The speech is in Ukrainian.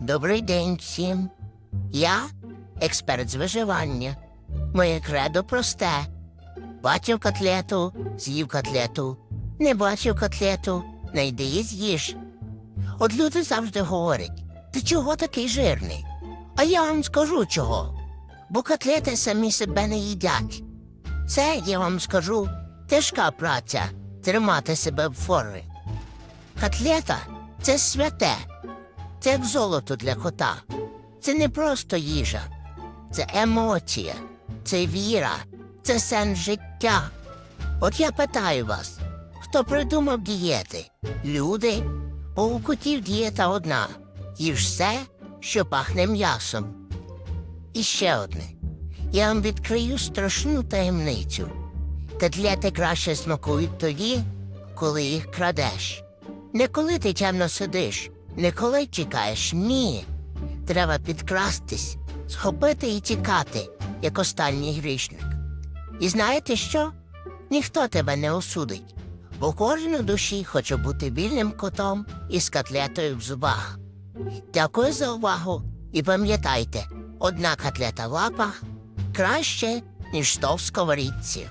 Добрий день всім. Я експерт з виживання. Моє кредо просте. Бачив котлету, з'їв котлету. Не бачив котлету, найди і з'їж. От люди завжди говорять, ти чого такий жирний? А я вам скажу чого. Бо котлети самі себе не їдять. Це, я вам скажу, тяжка праця тримати себе в формі. Котлета це святе, це як золото для кота. Це не просто їжа, це емоція, це віра, це сенс життя. От я питаю вас, хто придумав дієти? Люди? Бо у котів дієта одна. Їж все, що пахне м'ясом. І ще одне. Я вам відкрию страшну таємницю. Котлети краще смакують тоді, коли їх крадеш. Не коли ти темно сидиш, не коли чекаєш, ні. Треба підкрастись, схопити і тікати, як останній грішник. І знаєте що? Ніхто тебе не осудить, бо кожен у душі хоче бути вільним котом із котлетою в зубах. Дякую за увагу і пам'ятайте, одна котлета в лапах краще, ніж сто в сковорідці.